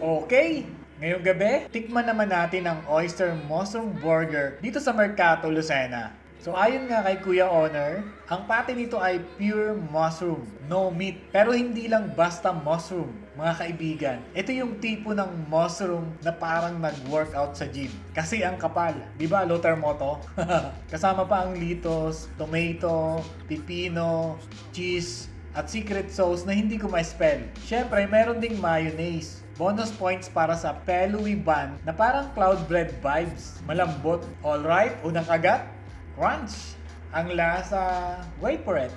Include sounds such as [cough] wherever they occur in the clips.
Okay, ngayong gabi, tikman naman natin ang Oyster Mushroom Burger dito sa Mercato Lucena. So ayon nga kay Kuya Honor, ang pati nito ay pure mushroom, no meat. Pero hindi lang basta mushroom, mga kaibigan. Ito yung tipo ng mushroom na parang nag-workout sa gym. Kasi ang kapal, di ba Lothar Moto? [laughs] Kasama pa ang litos, tomato, pipino, cheese, at secret sauce na hindi ko ma-spell. Siyempre, meron ding mayonnaise. Bonus points para sa peloui bun na parang cloud bread vibes. Malambot. Alright, unang kagat. Crunch. Ang lasa, wait for it.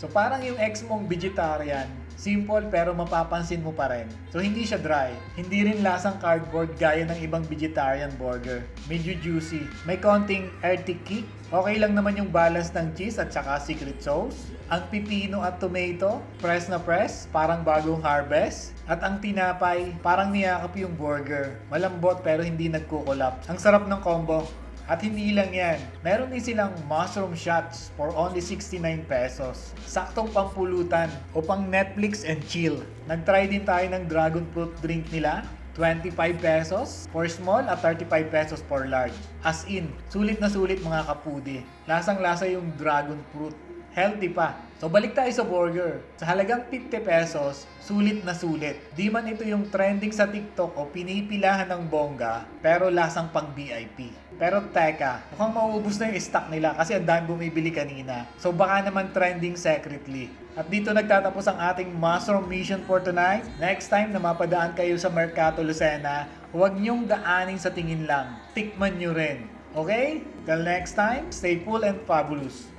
So parang yung ex mong vegetarian, simple pero mapapansin mo pa rin. So hindi siya dry. Hindi rin lasang cardboard gaya ng ibang vegetarian burger. Medyo juicy. May konting earthy kick. Okay lang naman yung balance ng cheese at saka secret sauce. Ang pipino at tomato, press na press, parang bagong harvest. At ang tinapay, parang niyakap yung burger. Malambot pero hindi nagkukulap. Ang sarap ng combo. At hindi lang yan, meron din silang mushroom shots for only 69 pesos. Saktong pampulutan o pang Netflix and chill. Nag-try din tayo ng dragon fruit drink nila. 25 pesos for small at 35 pesos for large. As in, sulit na sulit mga kapudi. Lasang-lasa yung dragon fruit. Healthy pa. So balik tayo sa burger. Sa halagang 50 pesos, sulit na sulit. Di man ito yung trending sa TikTok o pinipilahan ng bongga, pero lasang pang VIP. Pero teka, mukhang mauubos na yung stock nila kasi ang dami bumibili kanina. So baka naman trending secretly. At dito nagtatapos ang ating mushroom mission for tonight. Next time na mapadaan kayo sa Mercato Lucena, huwag niyong daanin sa tingin lang. Tikman niyo rin. Okay? Till next time, stay cool and fabulous.